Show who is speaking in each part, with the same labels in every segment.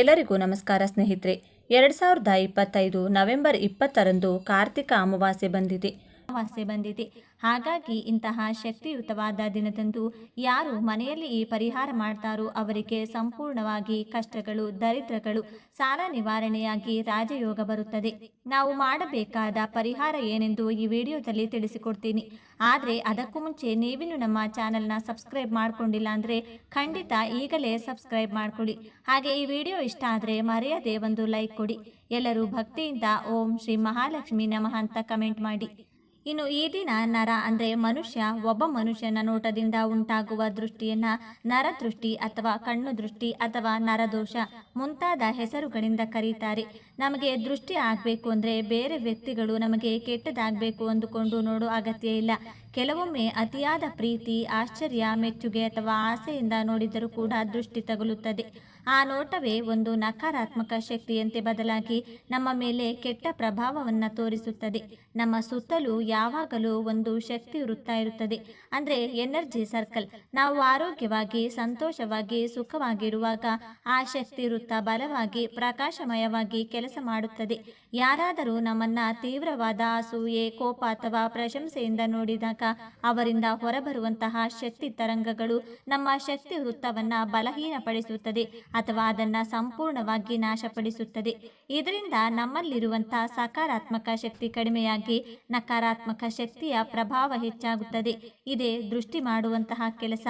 Speaker 1: ಎಲ್ಲರಿಗೂ ನಮಸ್ಕಾರ ಸ್ನೇಹಿತರೆ. ಎರಡು ಸಾವಿರದ ಇಪ್ಪತ್ತೈದು ನವೆಂಬರ್ ಇಪ್ಪತ್ತರಂದು ಕಾರ್ತಿಕ ಅಮಾವಾಸ್ಯೆ ಬಂದಿದೆ. ಅಮಾವಾಸ್ಯೆ ಬಂದಿದೆ. ಹಾಗಾಗಿ ಇಂತಹ ಶಕ್ತಿಯುತವಾದ ದಿನದಂದು ಯಾರು ಮನೆಯಲ್ಲಿ ಈ ಪರಿಹಾರ ಮಾಡ್ತಾರೋ ಅವರಿಗೆ ಸಂಪೂರ್ಣವಾಗಿ ಕಷ್ಟಗಳು, ದರಿದ್ರಗಳು, ಸಾಲ ನಿವಾರಣೆಯಾಗಿ ರಾಜಯೋಗ ಬರುತ್ತದೆ. ನಾವು ಮಾಡಬೇಕಾದ ಪರಿಹಾರ ಏನೆಂದು ಈ ವಿಡಿಯೋದಲ್ಲಿ ತಿಳಿಸಿಕೊಡ್ತೀನಿ. ಆದರೆ ಅದಕ್ಕೂ ಮುಂಚೆ ನೀವಿನ್ನು ನಮ್ಮ ಚಾನೆಲ್ನ ಸಬ್ಸ್ಕ್ರೈಬ್ ಮಾಡಿಕೊಂಡಿಲ್ಲ ಅಂದರೆ ಖಂಡಿತ ಈಗಲೇ ಸಬ್ಸ್ಕ್ರೈಬ್ ಮಾಡಿಕೊಡಿ ಹಾಗೆ ಈ ವಿಡಿಯೋ ಇಷ್ಟ ಆದರೆ ಮರೆಯದೆ ಒಂದು ಲೈಕ್ ಕೊಡಿ. ಎಲ್ಲರೂ ಭಕ್ತಿಯಿಂದ ಓಂ ಶ್ರೀ ಮಹಾಲಕ್ಷ್ಮಿ ನಮಃ ಅಂತ ಕಮೆಂಟ್ ಮಾಡಿ. ಇನ್ನು ಈ ದಿನ ನರ ಅಂದರೆ ಮನುಷ್ಯ, ಒಬ್ಬ ಮನುಷ್ಯನ ನೋಟದಿಂದ ಉಂಟಾಗುವ ದೃಷ್ಟಿಯನ್ನ ನರದೃಷ್ಟಿ ಅಥವಾ ಕಣ್ಣು ದೃಷ್ಟಿ ಅಥವಾ ನರದೋಷ ಮುಂತಾದ ಹೆಸರುಗಳಿಂದ ಕರೀತಾರೆ. ನಮಗೆ ದೃಷ್ಟಿ ಆಗಬೇಕು ಅಂದರೆ ಬೇರೆ ವ್ಯಕ್ತಿಗಳು ನಮಗೆ ಕೆಟ್ಟದಾಗಬೇಕು ಅಂದುಕೊಂಡು ನೋಡೋ ಅಗತ್ಯ ಇಲ್ಲ. ಕೆಲವೊಮ್ಮೆ ಅತಿಯಾದ ಪ್ರೀತಿ, ಆಶ್ಚರ್ಯ, ಮೆಚ್ಚುಗೆ ಅಥವಾ ಆಸೆಯಿಂದ ನೋಡಿದರೂ ಕೂಡ ದೃಷ್ಟಿ ತಗುಲುತ್ತದೆ. ಆ ನೋಟವೇ ಒಂದು ನಕಾರಾತ್ಮಕ ಶಕ್ತಿಯಂತೆ ಬದಲಾಗಿ ನಮ್ಮ ಮೇಲೆ ಕೆಟ್ಟ ಪ್ರಭಾವವನ್ನು ತೋರಿಸುತ್ತದೆ. ನಮ್ಮ ಸುತ್ತಲೂ ಯಾವಾಗಲೂ ಒಂದು ಶಕ್ತಿ ವೃತ್ತ ಇರುತ್ತದೆ. ಅಂದರೆ ಎನರ್ಜಿ ಸರ್ಕಲ್. ನಾವು ಆರೋಗ್ಯವಾಗಿ, ಸಂತೋಷವಾಗಿ, ಸುಖವಾಗಿರುವಾಗ ಆ ಶಕ್ತಿ ವೃತ್ತ ಬಲವಾಗಿ, ಪ್ರಕಾಶಮಯವಾಗಿ ಕೆಲಸ ಮಾಡುತ್ತದೆ. ಯಾರಾದರೂ ನಮ್ಮನ್ನ ತೀವ್ರವಾದ ಅಸೂಯೆ, ಕೋಪ ಅಥವಾ ಪ್ರಶಂಸೆಯಿಂದ ನೋಡಿದಾಗ ಅವರಿಂದ ಹೊರಬರುವಂತಹ ಶಕ್ತಿ ತರಂಗಗಳು ನಮ್ಮ ಶಕ್ತಿ ವೃತ್ತವನ್ನು ಬಲಹೀನಪಡಿಸುತ್ತದೆ ಅಥವಾ ಅದನ್ನು ಸಂಪೂರ್ಣವಾಗಿ ನಾಶಪಡಿಸುತ್ತದೆ. ಇದರಿಂದ ನಮ್ಮಲ್ಲಿರುವಂತಹ ಸಕಾರಾತ್ಮಕ ಶಕ್ತಿ ಕಡಿಮೆಯಾಗಿ ನಕಾರಾತ್ಮಕ ಶಕ್ತಿಯ ಪ್ರಭಾವ ಹೆಚ್ಚಾಗುತ್ತದೆ. ಇದೇ ದೃಷ್ಟಿ ಮಾಡುವಂತಹ ಕೆಲಸ.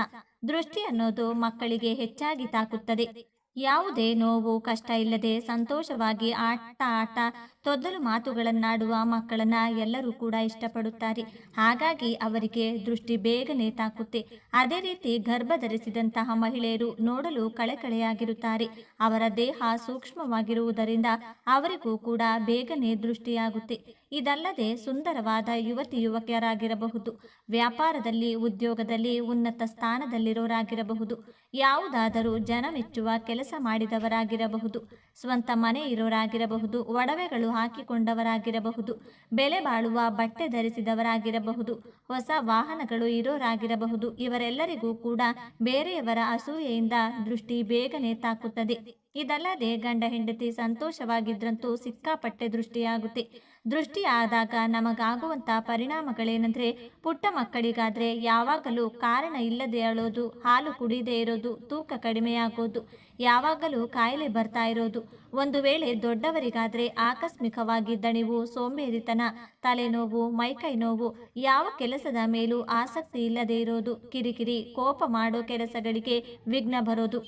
Speaker 1: ದೃಷ್ಟಿ ಅನ್ನೋದು ಮಕ್ಕಳಿಗೆ ಹೆಚ್ಚಾಗಿ ತಾಕುತ್ತದೆ. ಯಾವುದೇ ನೋವು, ಕಷ್ಟ ಇಲ್ಲದೆ ಸಂತೋಷವಾಗಿ ಆಟ ಆಟ ತೊದಲು ಮಾತುಗಳನ್ನಾಡುವ ಮಕ್ಕಳನ್ನ ಎಲ್ಲರೂ ಕೂಡ ಇಷ್ಟಪಡುತ್ತಾರೆ. ಹಾಗಾಗಿ ಅವರಿಗೆ ದೃಷ್ಟಿ ಬೇಗನೆ ತಾಕುತ್ತೆ. ಅದೇ ರೀತಿ ಗರ್ಭ ಧರಿಸಿದಂತಹ ಮಹಿಳೆಯರು ನೋಡಲು ಕಳೆಕಳೆಯಾಗಿರುತ್ತಾರೆ. ಅವರ ದೇಹ ಸೂಕ್ಷ್ಮವಾಗಿರುವುದರಿಂದ ಅವರಿಗೂ ಕೂಡ ಬೇಗನೆ ದೃಷ್ಟಿಯಾಗುತ್ತೆ. ಇದಲ್ಲದೆ ಸುಂದರವಾದ ಯುವತಿ ಯುವಕರಾಗಿರಬಹುದು. ವ್ಯಾಪಾರದಲ್ಲಿ, ಉದ್ಯೋಗದಲ್ಲಿ ಉನ್ನತ ಸ್ಥಾನದಲ್ಲಿರೋರಾಗಿರಬಹುದು. ಯಾವುದಾದರೂ ಜನ ಮೆಚ್ಚುವ ಕೆಲಸ ಮಾಡಿದವರಾಗಿರಬಹುದು. ಸ್ವಂತ ಮನೆ ಇರೋರಾಗಿರಬಹುದು, ಒಡವೆಗಳು ಹಾಕಿಕೊಂಡವರಾಗಿರಬಹುದು, ಬೆಲೆ ಬಾಳುವ ಬಟ್ಟೆ ಧರಿಸಿದವರಾಗಿರಬಹುದು, ಹೊಸ ವಾಹನಗಳು ಇರೋರಾಗಿರಬಹುದು. ಇವರೆಲ್ಲರಿಗೂ ಕೂಡ ಬೇರೆಯವರ ಅಸೂಯೆಯಿಂದ ದೃಷ್ಟಿ ಬೇಗನೆ ತಾಕುತ್ತದೆ. ಇದಲ್ಲದೆ ಗಂಡ ಹೆಂಡತಿ ಸಂತೋಷವಾಗಿದ್ರಂತೂ ಸಿಕ್ಕಾಪಟ್ಟೆ ದೃಷ್ಟಿಯಾಗುತ್ತೆ. ದೃಷ್ಟಿ ಆದಾಗ ನಮಗಾಗುವಂಥ ಪರಿಣಾಮಗಳೇನೆಂದರೆ ಪುಟ್ಟ ಮಕ್ಕಳಿಗಾದರೆ ಯಾವಾಗಲೂ ಕಾರಣ ಇಲ್ಲದೆ ಅಳೋದು, ಹಾಲು ಕುಡಿದೇ ಇರೋದು, ತೂಕ ಕಡಿಮೆಯಾಗೋದು ಯಾವಾಗಲೂ ಕಾಯಿಲೆ ಬರ್ತಾ ಇರೋದು. ಒಂದು ವೇಳೆ ದೊಡ್ಡವರಿಗಾದರೆ ಆಕಸ್ಮಿಕವಾಗಿ ದಣಿವು, ಸೋಂಬೇರಿತನ, ತಲೆನೋವು ಮೈಕೈ ನೋವು ಯಾವ ಕೆಲಸದ ಮೇಲೂ ಆಸಕ್ತಿ ಇಲ್ಲದೆ ಇರೋದು, ಕಿರಿಕಿರಿ, ಕೋಪ ಮಾಡೋ ಕೆಲಸಗಳಿಗೆ ವಿಘ್ನ ಬರೋದು.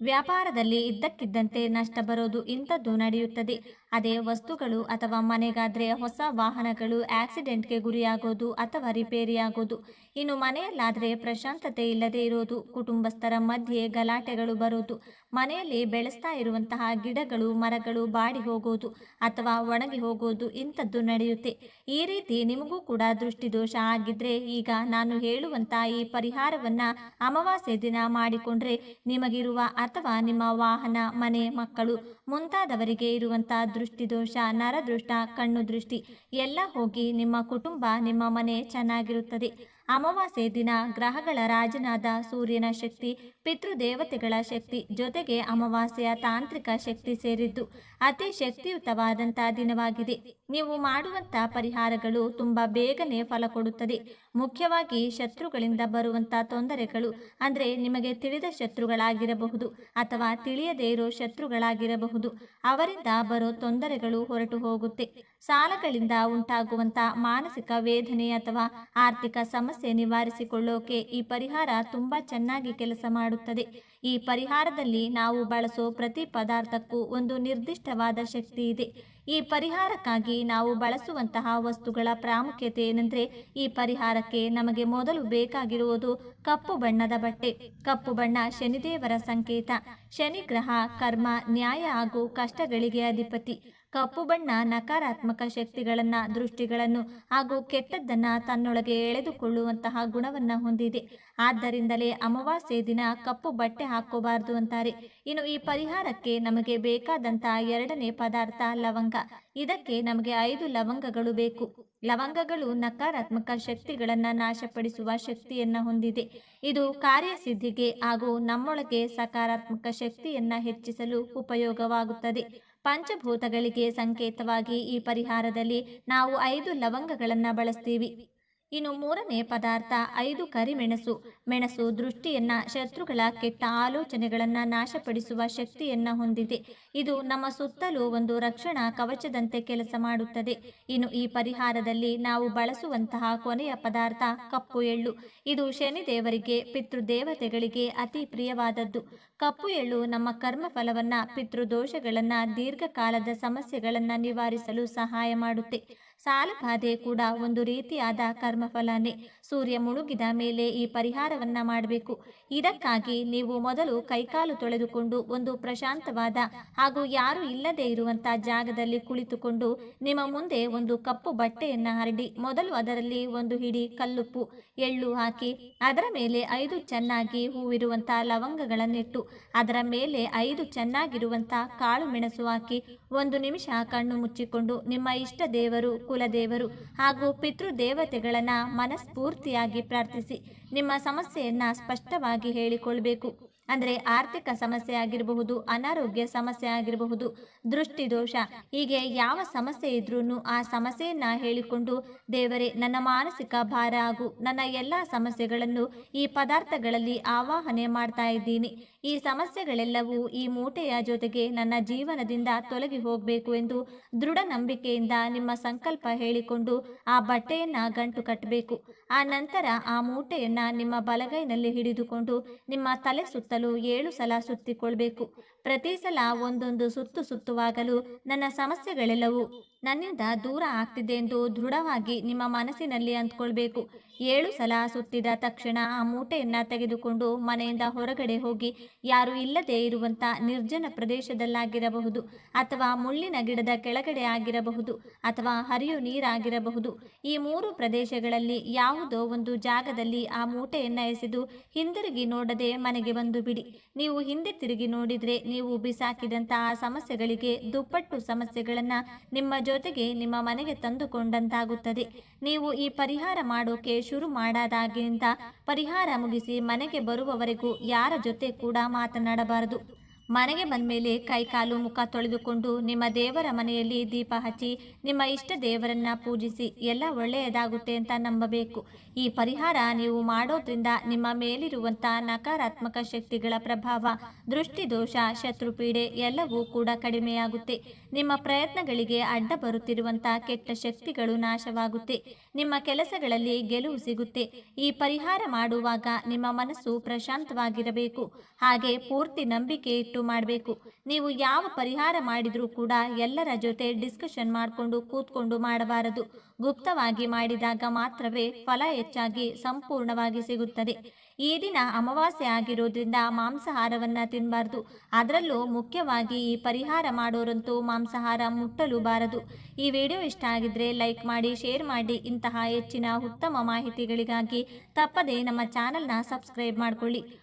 Speaker 1: ವ್ಯಾಪಾರದಲ್ಲಿ ಇದ್ದಕ್ಕಿದ್ದಂತೆ ನಷ್ಟ ಬರೋದು ಇಂಥದ್ದು ನಡೆಯುತ್ತದೆ. ಅದೇ ವಸ್ತುಗಳು ಅಥವಾ ಮನೆಗಾದರೆ ಹೊಸ ವಾಹನಗಳು ಆಕ್ಸಿಡೆಂಟ್ಗೆ ಗುರಿಯಾಗೋದು ಅಥವಾ ರಿಪೇರಿಯಾಗೋದು ಇನ್ನು ಮನೆಯಲ್ಲಾದರೆ ಪ್ರಶಾಂತತೆ ಇಲ್ಲದೆ ಇರೋದು, ಕುಟುಂಬಸ್ಥರ ಮಧ್ಯೆ ಗಲಾಟೆಗಳು ಬರೋದು, ಮನೆಯಲ್ಲಿ ಬೆಳೆಸ್ತಾ ಇರುವಂತಹ ಗಿಡಗಳು, ಮರಗಳು ಬಾಡಿ ಹೋಗೋದು ಅಥವಾ ಒಣಗಿ ಹೋಗೋದು ಇಂಥದ್ದು ನಡೆಯುತ್ತೆ. ಈ ರೀತಿ ನಿಮಗೂ ಕೂಡ ದೃಷ್ಟಿದೋಷ ಆಗಿದ್ರೆ ಈಗ ನಾನು ಹೇಳುವಂಥ ಈ ಪರಿಹಾರವನ್ನು ಅಮಾವಾಸ್ಯೆ ದಿನ ಮಾಡಿಕೊಂಡ್ರೆ ನಿಮಗಿರುವ ಅಥವಾ ನಿಮ್ಮ ವಾಹನ, ಮನೆ, ಮಕ್ಕಳು ಮುಂತಾದವರಿಗೆ ಇರುವಂಥ ದೃಷ್ಟಿದೋಷ ನರದೃಷ್ಟ ಕಣ್ಣು ದೃಷ್ಟಿ ಎಲ್ಲ ಹೋಗಿ ನಿಮ್ಮ ಕುಟುಂಬ, ನಿಮ್ಮ ಮನೆ ಚೆನ್ನಾಗಿರುತ್ತದೆ. ಅಮಾವಾಸ್ಯೆ ದಿನ ಗ್ರಹಗಳ ರಾಜನಾದ ಸೂರ್ಯನ ಶಕ್ತಿ, ಪಿತೃದೇವತೆಗಳ ಶಕ್ತಿ ಜೊತೆಗೆ ಅಮಾವಾಸ್ಯೆಯ ತಾಂತ್ರಿಕ ಶಕ್ತಿ ಸೇರಿದ್ದು ಅತಿ ಶಕ್ತಿಯುತವಾದಂಥ ದಿನವಾಗಿದೆ. ನೀವು ಮಾಡುವಂಥ ಪರಿಹಾರಗಳು ತುಂಬ ಬೇಗನೆ ಫಲ ಕೊಡುತ್ತದೆ. ಮುಖ್ಯವಾಗಿ ಶತ್ರುಗಳಿಂದ ಬರುವಂಥ ತೊಂದರೆಗಳು, ಅಂದರೆ ನಿಮಗೆ ತಿಳಿದ ಶತ್ರುಗಳಾಗಿರಬಹುದು ಅಥವಾ ತಿಳಿಯದೇ ಇರೋ ಶತ್ರುಗಳಾಗಿರಬಹುದು. ಅವರಿಂದ ಬರೋ ತೊಂದರೆಗಳು ಹೊರಟು ಹೋಗುತ್ತೆ. ಸಾಲಗಳಿಂದ ಉಂಟಾಗುವಂಥ ಮಾನಸಿಕ ವೇದನೆ ಅಥವಾ ಆರ್ಥಿಕ ಸಮಸ್ಯೆ ನಿವಾರಿಸಿಕೊಳ್ಳೋಕೆ ಈ ಪರಿಹಾರ ತುಂಬ ಚೆನ್ನಾಗಿ ಕೆಲಸ ಮಾಡುತ್ತದೆ. ಈ ಪರಿಹಾರದಲ್ಲಿ ನಾವು ಬಳಸೋ ಪ್ರತಿ ಪದಾರ್ಥಕ್ಕೂ ಒಂದು ನಿರ್ದಿಷ್ಟವಾದ ಶಕ್ತಿ ಇದೆ. ಈ ಪರಿಹಾರಕ್ಕಾಗಿ ನಾವು ಬಳಸುವಂತಹ ವಸ್ತುಗಳ ಪ್ರಾಮುಖ್ಯತೆ ಏನೆಂದರೆ, ಈ ಪರಿಹಾರಕ್ಕೆ ನಮಗೆ ಮೊದಲು ಬೇಕಾಗಿರುವುದು ಕಪ್ಪು ಬಣ್ಣದ ಬಟ್ಟೆ. ಕಪ್ಪು ಬಣ್ಣ ಶನಿದೇವರ ಸಂಕೇತ. ಶನಿ ಗ್ರಹ ಕರ್ಮ, ನ್ಯಾಯ ಹಾಗೂ ಕಷ್ಟಗಳಿಗೆ ಅಧಿಪತಿ. ಕಪ್ಪು ಬಣ್ಣ ನಕಾರಾತ್ಮಕ ಶಕ್ತಿಗಳನ್ನು, ದೃಷ್ಟಿಗಳನ್ನು ಹಾಗೂ ಕೆಟ್ಟದ್ದನ್ನು ತನ್ನೊಳಗೆ ಎಳೆದುಕೊಳ್ಳುವಂತಹ ಗುಣವನ್ನು ಹೊಂದಿದೆ. ಆದ್ದರಿಂದಲೇ ಅಮಾವಾಸ್ಯೆ ದಿನ ಕಪ್ಪು ಬಟ್ಟೆ ಹಾಕೋಬಾರದು ಅಂತಾರೆ. ಇನ್ನು ಈ ಪರಿಹಾರಕ್ಕೆ ನಮಗೆ ಬೇಕಾದಂತಹ ಎರಡನೇ ಪದಾರ್ಥ ಲವಂಗ. ಇದಕ್ಕೆ ನಮಗೆ ಐದು ಲವಂಗಗಳು ಬೇಕು. ಲವಂಗಗಳು ನಕಾರಾತ್ಮಕ ಶಕ್ತಿಗಳನ್ನ ನಾಶಪಡಿಸುವ ಶಕ್ತಿಯನ್ನ ಹೊಂದಿದೆ. ಇದು ಕಾರ್ಯಸಿದ್ಧಿಗೆ ಹಾಗೂ ನಮ್ಮೊಳಗೆ ಸಕಾರಾತ್ಮಕ ಶಕ್ತಿಯನ್ನ ಹೆಚ್ಚಿಸಲು ಉಪಯೋಗವಾಗುತ್ತದೆ. ಪಂಚಭೂತಗಳಿಗೆ ಸಂಕೇತವಾಗಿ ಈ ಪರಿಹಾರದಲ್ಲಿ ನಾವು ಐದು ಲವಂಗಗಳನ್ನು ಬಳಸ್ತೀವಿ. ಇನ್ನು ಮೂರನೇ ಪದಾರ್ಥ ಐದು ಕರಿಮೆಣಸು. ಮೆಣಸು ದೃಷ್ಟಿಯನ್ನ ಶತ್ರುಗಳ ಕೆಟ್ಟ ಆಲೋಚನೆಗಳನ್ನ ನಾಶಪಡಿಸುವ ಶಕ್ತಿಯನ್ನ ಹೊಂದಿದೆ. ಇದು ನಮ್ಮ ಸುತ್ತಲೂ ಒಂದು ರಕ್ಷಣಾ ಕವಚದಂತೆ ಕೆಲಸ ಮಾಡುತ್ತದೆ. ಇನ್ನು ಈ ಪರಿಹಾರದಲ್ಲಿ ನಾವು ಬಳಸುವಂತಹ ಕೊನೆಯ ಪದಾರ್ಥ ಕಪ್ಪು ಎಳ್ಳು. ಇದು ಶನಿದೇವರಿಗೆ, ಪಿತೃದೇವತೆಗಳಿಗೆ ಅತಿ ಪ್ರಿಯವಾದದ್ದು. ಕಪ್ಪು ಎಳ್ಳು ನಮ್ಮ ಕರ್ಮ ಫಲವನ್ನ, ಪಿತೃದೋಷಗಳನ್ನ, ದೀರ್ಘಕಾಲದ ಸಮಸ್ಯೆಗಳನ್ನ ನಿವಾರಿಸಲು ಸಹಾಯ ಮಾಡುತ್ತೆ. ಸಾಲಬಾಧೆ ಕೂಡ ಒಂದು ರೀತಿಯಾದ ಕರ್ಮಫಲನೇ. ಸೂರ್ಯ ಮುಳುಗಿದ ಮೇಲೆ ಈ ಪರಿಹಾರವನ್ನ ಮಾಡಬೇಕು. ಇದಕ್ಕಾಗಿ ನೀವು ಮೊದಲು ಕೈಕಾಲು ತೊಳೆದುಕೊಂಡು ಒಂದು ಪ್ರಶಾಂತವಾದ ಹಾಗೂ ಯಾರು ಇಲ್ಲದೆ ಇರುವಂತ ಜಾಗದಲ್ಲಿ ಕುಳಿತುಕೊಂಡು ನಿಮ್ಮ ಮುಂದೆ ಒಂದು ಕಪ್ಪು ಬಟ್ಟೆಯನ್ನ ಹರಡಿ, ಮೊದಲು ಅದರಲ್ಲಿ ಒಂದು ಹಿಡಿ ಕಲ್ಲುಪ್ಪು, ಎಳ್ಳು ಹಾಕಿ, ಅದರ ಮೇಲೆ ಐದು ಚೆನ್ನಾಗಿ ಹೂವಿರುವಂತಹ ಲವಂಗಗಳನ್ನಿಟ್ಟು, ಅದರ ಮೇಲೆ ಐದು ಚೆನ್ನಾಗಿರುವಂತಹ ಕಾಳು ಮೆಣಸು ಹಾಕಿ ಒಂದು ನಿಮಿಷ ಕಣ್ಣು ಮುಚ್ಚಿಕೊಂಡು ನಿಮ್ಮ ಇಷ್ಟ ದೇವರು, ಕುಲದೇವರು ಹಾಗೂ ಪಿತೃದೇವತೆಗಳನ್ನ ಮನಸ್ಫೂರ್ತಿಯಾಗಿ ಪ್ರಾರ್ಥಿಸಿ. ನಿಮ್ಮ ಸಮಸ್ಯೆಯನ್ನ ಸ್ಪಷ್ಟವಾಗಿ ಹೇಳಿಕೊಳ್ಬೇಕು. ಅಂದರೆ ಆರ್ಥಿಕ ಸಮಸ್ಯೆ ಆಗಿರಬಹುದು, ಅನಾರೋಗ್ಯ ಸಮಸ್ಯೆ ಆಗಿರಬಹುದು, ದೃಷ್ಟಿದೋಷ, ಹೀಗೆ ಯಾವ ಸಮಸ್ಯೆ ಇದ್ರೂ ಆ ಸಮಸ್ಯೆಯನ್ನ ಹೇಳಿಕೊಂಡು, ದೇವರೇ, ನನ್ನ ಮಾನಸಿಕ ಭಾರ ಹಾಗೂ ನನ್ನ ಎಲ್ಲ ಸಮಸ್ಯೆಗಳನ್ನು ಈ ಪದಾರ್ಥಗಳಲ್ಲಿ ಆವಾಹನೆ ಮಾಡ್ತಾ ಇದ್ದೀನಿ. ಈ ಸಮಸ್ಯೆಗಳೆಲ್ಲವೂ ಈ ಮೂಟೆಯ ಜೊತೆಗೆ ನನ್ನ ಜೀವನದಿಂದ ತೊಲಗಿ ಹೋಗಬೇಕು ಎಂದು ದೃಢ ನಂಬಿಕೆಯಿಂದ ನಿಮ್ಮ ಸಂಕಲ್ಪ ಹೇಳಿಕೊಂಡು, ಆ ಬಟ್ಟೆಯನ್ನ ಗಂಟು ಕಟ್ಟಬೇಕು. ಆ ನಂತರ ಆ ಮೂಟೆಯನ್ನ ನಿಮ್ಮ ಬಲಗೈನಲ್ಲಿ ಹಿಡಿದುಕೊಂಡು, ನಿಮ್ಮ ತಲೆ ಸುತ್ತಲೂ ಏಳು ಸಲ ಸುತ್ತಿಕೊಳ್ಬೇಕು. ಪ್ರತಿ ಸಲ ಒಂದೊಂದು ಸುತ್ತು ಸುತ್ತುವಾಗಲೂ ನನ್ನ ಸಮಸ್ಯೆಗಳೆಲ್ಲವೂ ನನ್ನಿಂದ ದೂರ ಆಗ್ತಿದೆ ಎಂದು ದೃಢವಾಗಿ ನಿಮ್ಮ ಮನಸ್ಸಿನಲ್ಲಿ ಅಂದ್ಕೊಳ್ಬೇಕು ಏಳು ಸಲ ಸುತ್ತಿದ ತಕ್ಷಣ ಆ ಮೂಟೆಯನ್ನ ತೆಗೆದುಕೊಂಡು ಮನೆಯಿಂದ ಹೊರಗಡೆ ಹೋಗಿ ಯಾರು ಇಲ್ಲದೆ ಇರುವಂತ ನಿರ್ಜನ ಪ್ರದೇಶದಲ್ಲಾಗಿರಬಹುದು ಅಥವಾ ಮುಳ್ಳಿನ ಗಿಡದ ಕೆಳಗಡೆ ಆಗಿರಬಹುದು ಅಥವಾ ಹರಿಯು ನೀರಾಗಿರಬಹುದು. ಈ ಮೂರು ಪ್ರದೇಶಗಳಲ್ಲಿ ಯಾವುದೋ ಒಂದು ಜಾಗದಲ್ಲಿ ಆ ಮೂಟೆಯನ್ನ ಎಸೆದು ಹಿಂದಿರುಗಿ ನೋಡದೆ ಮನೆಗೆ ಬಂದು ಬಿಡಿ. ನೀವು ಹಿಂದೆ ತಿರುಗಿ ನೋಡಿದ್ರೆ ನೀವು ಬಿಸಾಕಿದಂತಹ ಸಮಸ್ಯೆಗಳಿಗೆ ದುಪ್ಪಟ್ಟು ಸಮಸ್ಯೆಗಳನ್ನ ನಿಮ್ಮ ಜೊತೆಗೆ ನಿಮ್ಮ ಮನೆಗೆ ತಂದುಕೊಂಡಂತಾಗುತ್ತದೆ. ನೀವು ಈ ಪರಿಹಾರ ಮಾಡೋಕೆ ಶುರು ಮಾಡಾದಾಗಿಂದ ಪರಿಹಾರ ಮುಗಿಸಿ ಮನೆಗೆ ಬರುವವರೆಗೂ ಯಾರ ಜೊತೆ ಕೂಡ ಮಾತನಾಡಬಾರದು. ಮನೆಗೆ ಬಂದ ಮೇಲೆ ಕೈಕಾಲು ಮುಖ ತೊಳೆದುಕೊಂಡು ನಿಮ್ಮ ದೇವರ ಮನೆಯಲ್ಲಿ ದೀಪ ಹಚ್ಚಿ ನಿಮ್ಮ ಇಷ್ಟ ದೇವರನ್ನ ಪೂಜಿಸಿ ಎಲ್ಲ ಒಳ್ಳೆಯದಾಗುತ್ತೆ ಅಂತ ನಂಬಬೇಕು. ಈ ಪರಿಹಾರ ನೀವು ಮಾಡೋದ್ರಿಂದ ನಿಮ್ಮ ಮೇಲಿರುವಂಥ ನಕಾರಾತ್ಮಕ ಶಕ್ತಿಗಳ ಪ್ರಭಾವ ದೃಷ್ಟಿದೋಷ ಶತ್ರುಪೀಡೆ ಎಲ್ಲವೂ ಕೂಡ ಕಡಿಮೆಯಾಗುತ್ತೆ. ನಿಮ್ಮ ಪ್ರಯತ್ನಗಳಿಗೆ ಅಡ್ಡ ಬರುತ್ತಿರುವಂತಹ ಕೆಟ್ಟ ಶಕ್ತಿಗಳು ನಾಶವಾಗುತ್ತೆ. ನಿಮ್ಮ ಕೆಲಸಗಳಲ್ಲಿ ಗೆಲುವು ಸಿಗುತ್ತೆ. ಈ ಪರಿಹಾರ ಮಾಡುವಾಗ ನಿಮ್ಮ ಮನಸ್ಸು ಪ್ರಶಾಂತವಾಗಿರಬೇಕು. ಹಾಗೆ ಪೂರ್ತಿ ನಂಬಿಕೆ ಇಟ್ಟು ಮಾಡಬೇಕು. ನೀವು ಯಾವ ಪರಿಹಾರ ಮಾಡಿದರೂ ಕೂಡ ಎಲ್ಲರ ಜೊತೆ ಡಿಸ್ಕಷನ್ ಮಾಡಿಕೊಂಡು ಕೂತ್ಕೊಂಡು ಮಾಡಬಾರದು. ಗುಪ್ತವಾಗಿ ಮಾಡಿದಾಗ ಮಾತ್ರವೇ ಫಲ ಹೆಚ್ಚಾಗಿ ಸಂಪೂರ್ಣವಾಗಿ ಸಿಗುತ್ತದೆ. ಈ ದಿನ ಅಮಾವಾಸ್ಯೆ ಆಗಿರೋದ್ರಿಂದ ಮಾಂಸಾಹಾರವನ್ನ ತಿನ್ನಬಾರ್ದು ಅದರಲ್ಲೂ ಮುಖ್ಯವಾಗಿ ಈ ಪರಿಹಾರ ಮಾಡೋರಂತೂ ಮಾಂಸಾಹಾರ ಮುಟ್ಟಲು ಬಾರದು. ಈ ವಿಡಿಯೋ ಇಷ್ಟ ಆಗಿದ್ರೆ ಲೈಕ್ ಮಾಡಿ, ಶೇರ್ ಮಾಡಿ. ಇಂತಹ ಹೆಚ್ಚಿನ ಉತ್ತಮ ಮಾಹಿತಿಗಳಿಗಾಗಿ ತಪ್ಪದೇ ನಮ್ಮ ಚಾನಲ್ನ ಸಬ್ಸ್ಕ್ರೈಬ್ ಮಾಡಿಕೊಳ್ಳಿ.